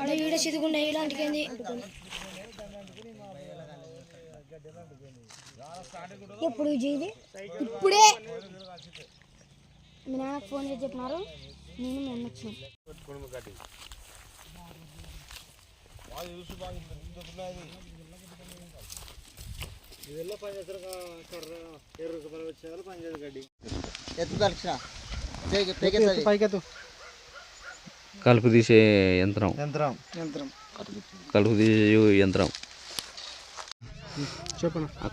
ఆడ ఈడ చిదుగుండే ఇలాంటికి ఏంది? ఎప్పుడు జీది ఇప్పుడే. మీ నాన్నకు ఫోన్ చేసి చెప్పినారు. నేను మొన్న వచ్చిన. ఎత్తు తలచిన తెగెత్తది పైకెత్తు. కలుపు తీసే యంత్రం. యంత్రం. యంత్రం. కలుపు తీసే యంత్రం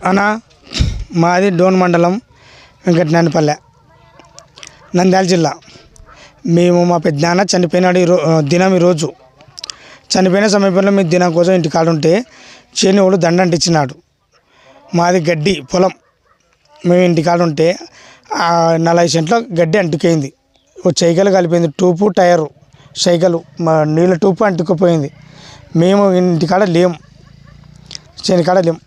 అన్న మాది డోన్ మండలం వెంకటనాయనపల్లె నంద్యాల జిల్లా. మేము మా పెద్దనాన్న చనిపోయినాడు ఈరో దినం ఈరోజు చనిపోయిన సమయంలో మేము దినం కోసం ఇంటి కాడ ఉంటే చేనివాడు దండ అంటించినాడు మాది గడ్డి పొలం. మేము ఇంటి కాడ ఉంటే ఆ నలభై సెంట్ల గడ్డి అంటుకైంది ఓ సైకిల్ కలిపింది టూపు టైరు. సైకిల్ మా నీళ్ళ టూపు అంటుకుపోయింది మేము ఇంటికాడ లేం. చేనికాడ లేం.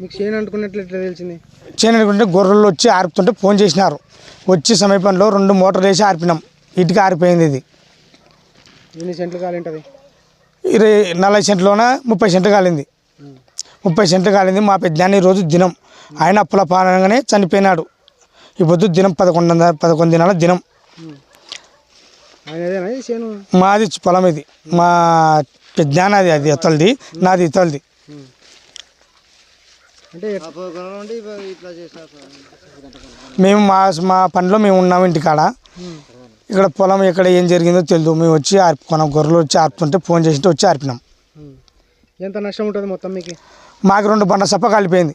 మీకు చేయను అనుకున్నట్లు ఎట్లా తెలిసింది? చేను అనుకుంటే గొర్రెలు వచ్చి ఆర్పుతుంటే ఫోన్ చేసినారు. వచ్చి సమీపంలో రెండు మోటార్లు వేసి ఆర్పినాం. ఇటుక ఆరిపోయింది ఇది. ఎన్ని సెంట్లు కాలింటది? ఇరవై నలభై సెంట్లోన ముప్పై సెంట్లు కాలింది. ముప్పై సెంట్లు కాలింది. మా పెద్దాన్ని ఈరోజు దినం. ఆయన అప్పుల పానంగానే చనిపోయినాడు. ఈ పొద్దు దినం పదకొండు వందల- పదకొండు దినాల దినం ఆయన అదేనా ఈ చేను మాది పొలం ఇది. మా పెద్దాన అది ఇతలది నాది ఇతలది మేము మా మా పనిలో మేము ఉన్నాము ఇంటికాడ. ఇక్కడ పొలం ఎక్కడ ఏం జరిగిందో తెలియదు మేము వచ్చి ఆర్పుకున్నాం. గొర్రెలు వచ్చి ఆర్పుతుంటే ఫోన్ చేసి వచ్చి ఆర్పినాం. ఎంత నష్టం ఉంటుంది మొత్తం మీకు? మాకు రెండు బండ సప్ప కలిపోయింది.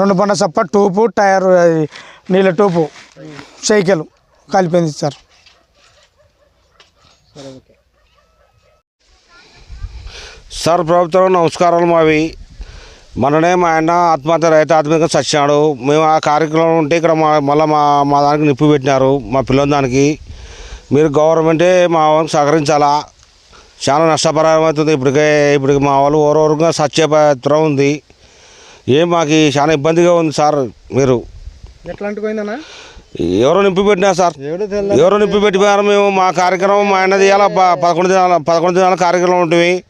రెండు బండ సప్ప టూపు టైర్ నీళ్ళ టూపు సైకిల్ కలిపోయింది సార్. సరే ఓకే. సార్ ప్రభుత్వం నమస్కారాలు మావి. మొన్ననే మా ఆయన ఆత్మహత్య రైతు ఆత్మహత్య చచ్చినాడు. మేము ఆ కార్యక్రమం ఉంటే ఇక్కడ మా మళ్ళీ మా మా దానికి నిప్పు పెట్టినారు మా పిల్లల దానికి. మీరు గవర్నమెంటే మా వాళ్ళకి సహకరించాలా? చాలా నష్టపరిహారం అవుతుంది. ఇప్పటికే ఇప్పటికి మా వాళ్ళు ఓరోరుగా సచ్చే పత్రం ఉంది. ఏం మాకు చాలా ఇబ్బందిగా ఉంది సార్ మీరు. ఎట్లా అంటుకోయిందన్నా ఎవరో నింపి పెట్టినారు సార్. ఎవరో నింపి పెట్టిపోయారు మేము. మా కార్యక్రమం మా ఆయన తీయాల ప- పదకొండు దినాల పదకొండు దినాల కార్యక్రమం ఉంటుంది.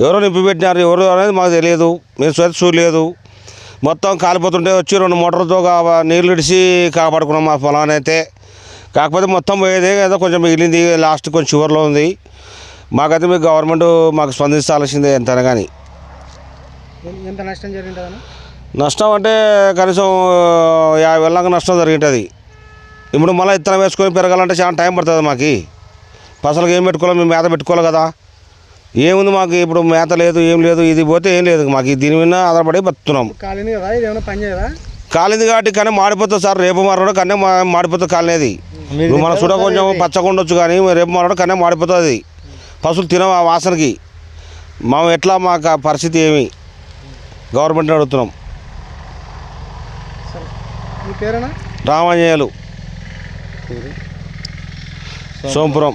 ఎవరో నింపి పెట్టినారు ఎవరు అనేది మాకు తెలియదు. మేము స్వేత చూడలేదు. మొత్తం కాలిపోతుంటే వచ్చి రెండు మోటార్లతో నీళ్ళు ఇడిచి కాపాడుకున్నాం మా పొలాన్ని అయితే. కాకపోతే మొత్తం పోయేదే ఏదో కొంచెం మిగిలింది. లాస్ట్ కొంచెం చివరిలో ఉంది. మాకైతే మీకు గవర్నమెంట్ మాకు స్పందించాల్సిందే ఎంతైనా కానీ. ఎంత నష్టం జరిగింటుందన్నా నష్టం అంటే కనీసం యాభై వేల దాకా నష్టం జరిగింటుంది. ఇప్పుడు మళ్ళీ ఇత్తనం వేసుకొని పెరగాలంటే చాలా టైం పడుతుంది మాకు. పసలకు ఏం పెట్టుకోవాలి మేము మేత పెట్టుకోవాలి కదా. ఏముంది మాకు ఇప్పుడు మేత లేదు ఏం లేదు ఇది పోతే ఏం లేదు మాకు. దీని మీద ఆధారపడి బతున్నాం. కాలింది కాబట్టి కానీ మాడిపోతుంది సార్ రేపు మరొకటి కన్నా మాడిపోతుంది కాలినేది. మన చూడ కొంచెం పచ్చగా ఉండొచ్చు కానీ రేపు మరొకటి కన్నా మాడిపోతుంది. పశువులు తినవు ఆ వాసనకి? మేము ఎట్లా మాకు పరిస్థితి ఏమి? గవర్నమెంట్ని అడుగుతున్నాం. రామాంజనేయులు. సోంపురం